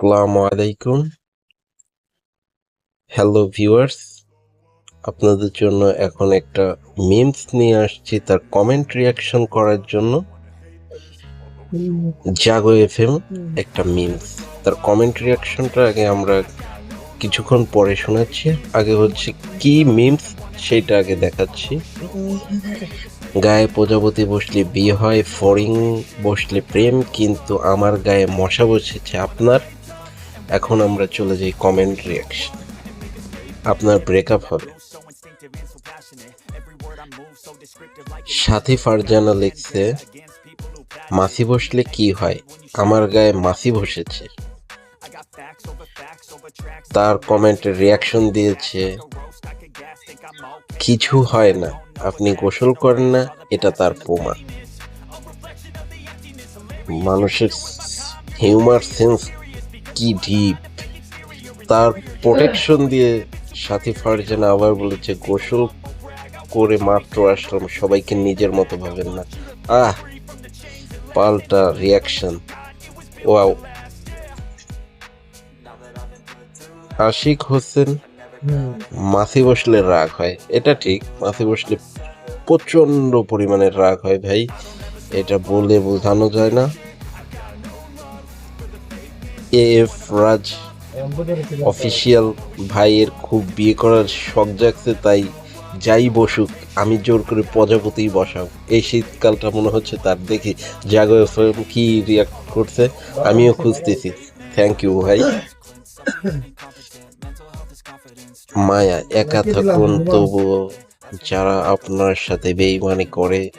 আসসালামু আলাইকুম। Hello viewers আপনাদের জন্য এখন একটা মিমস নিয়ে আসছি, তার কমেন্ট রিয়াকশন করার জন্য। জাগো এফএম একটা মিমস তার কমেন্ট রিয়াকশনটা আগে আমরা কিছুক্ষণ পরে শোনাচ্ছি। আগে হচ্ছে কি মিমস সেটা আগে দেখাচ্ছি। গায়ে প্রজাপতি বসলে বিয়ে হয় ফরিং বসলে প্রেম, কিন্তু আমার গায়ে মশা বসেছে আপনার। এখন আমরা চলে যাই কমেন্ট রিয়াকশন আপনার ব্রেকআপ হবে। সাথী ফারজানা লিখছে মাছি বসলে কি হয়? আমার গায়ে মাসি বসেছে। তার কমেন্টে রিয়াকশন দিয়েছে, কিছু হয় না, আপনি গোসল করেন না, এটা তার প্রমাণ। মানুষের হিউমার সেন্স কি ডিপ তার প্রোটেকশন দিয়ে সাথী ফারজানা আবার বলেছে, গোসল করে মাত্র আসলাম, সবাইকে নিজের মতো ভাবেন না। আহ, পাল্টা রিয়াকশন ওয়াও আশিক হোসেন মাছি বসলে রাগ হয়। এটা ঠিক মাছি বসলে প্রচণ্ড পরিমাণে রাগ হয় ভাই। এটা বলে বোঝানো যায় না। এফ রাজ অফিসিয়াল ভাইয়ের খুব বিয়ে করার শখ জাগছে, তাই যাই বসুক, আমি জোর করে প্রজাপতি বসাও এই শীতকালটা মনে হচ্ছে তার দেখি জাগো কি রিয়াক্ট করছে, আমিও খুঁজতেছি। থ্যাংক ইউ ভাই। মায়া, একা থাকুন, তবুও যারা আপনার সাথে বেইমানি করে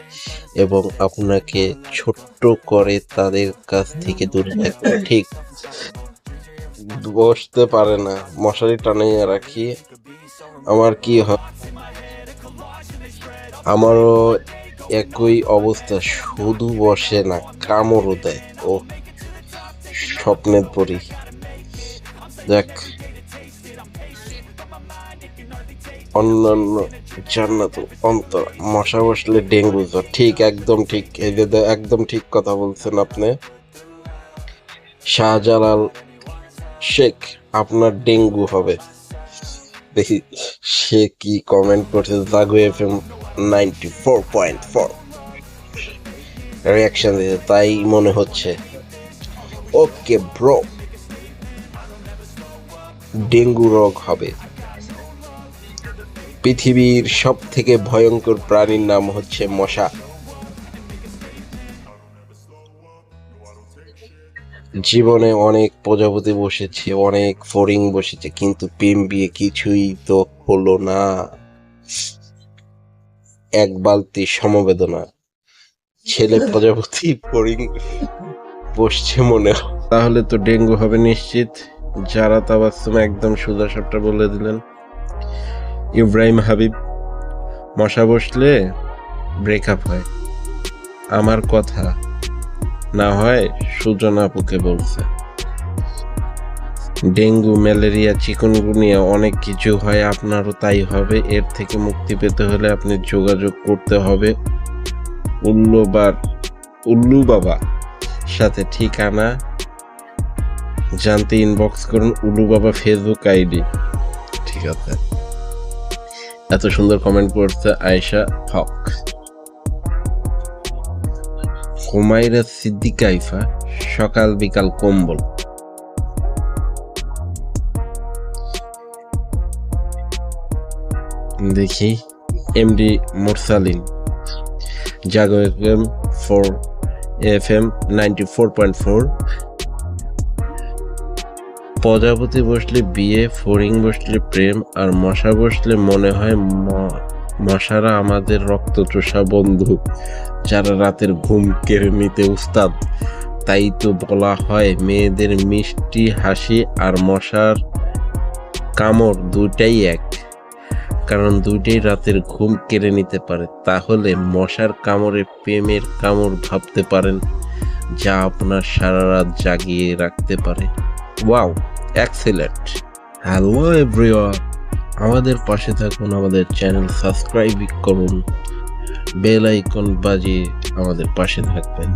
এবং আপনাকে ছোট্ট করে তাদের কাছ থেকে দূরে থাকুন ঠিক বসতে পারে না। মশারি টানিয়ে রাখি। আমার কি হয়? আমারও একই অবস্থা শুধু বসে না কামড়ও দেয়। ও স্বপ্নের পরি। দেখ অন্যান্য জান্নাত অন্তর, মশা বসলে ডেঙ্গু জ্বর। ঠিক, একদম ঠিক। এই যে একদম ঠিক কথা বলছেন আপনি। শাহজালাল শেখ, আপনার ডেঙ্গু হবে। দেখি, সে কি কমেন্ট করছে? Jago F M ninety four point four reaction দিতে তাই মনে হচ্ছে। ওকে ব্রো ডেঙ্গু রোগ হবে। পৃথিবীর সব থেকে ভয়ঙ্কর প্রাণীর নাম হচ্ছে মশা। জীবনে অনেক প্রজাপতি বসেছে, অনেক ফড়িং বসেছে, কিন্তু প্রেম বিয়ে কিছুই তো হলো না। এক বালতি সমবেদনা। ছেলে প্রজাপতি ফরিং বসছে মনে তাহলে তো ডেঙ্গু হবে নিশ্চিত। যারা তাবাসুম একদম সোজা সাপটা বলে দিলেন। ইব্রাহিম হাবিব, মশা বসলে ব্রেকআপ হয়। আমার কথা না হয় সুজন আপুকে বলছে। ডেঙ্গু, ম্যালেরিয়া চিকুনগুনিয়া অনেক কিছু হয়, আপনারও তাই হবে। এর থেকে মুক্তি পেতে হলে আপনি যোগাযোগ করতে হবে। উল্লুবার উল্লু বাবা সাথে ঠিকানা জানতে ইনবক্স করুন। উল্লু বাবা ফেসবুক আইডি ঠিক আছে। এত সুন্দর কমেন্ট করছে আয়েশা হক হুমায়রা সিদ্দিকা ইফা সকাল বিকাল কম্বল। দেখি MD Morsalin Jago F M four F M ninety four point four প্রজাপতি বসলে বিয়ে, ফড়িং বসলে প্রেম, আর মশা বসলে মনে হয় মশারা আমাদের রক্ত রক্তচোষা বন্ধু, যারা রাতের ঘুম কেড়ে নিতে উস্তাদ। তাই তো বলা হয় মেয়েদের মিষ্টি, হাসি আর মশার কামড় দুইটাই এক। কারণ দুইটাই রাতের ঘুম কেড়ে নিতে পারে। তাহলে মশার কামড়ে প্রেমের কামড় ভাবতে পারেন, যা আপনার সারা রাত জাগিয়ে রাখতে পারে। ওয়াও এক্সেলেন্ট হ্যালো এভরিওয়ান আমাদের পাশে থাকুন, আমাদের চ্যানেল সাবস্ক্রাইব করুন বেল আইকন বাজিয়ে আমাদের পাশে থাকবেন।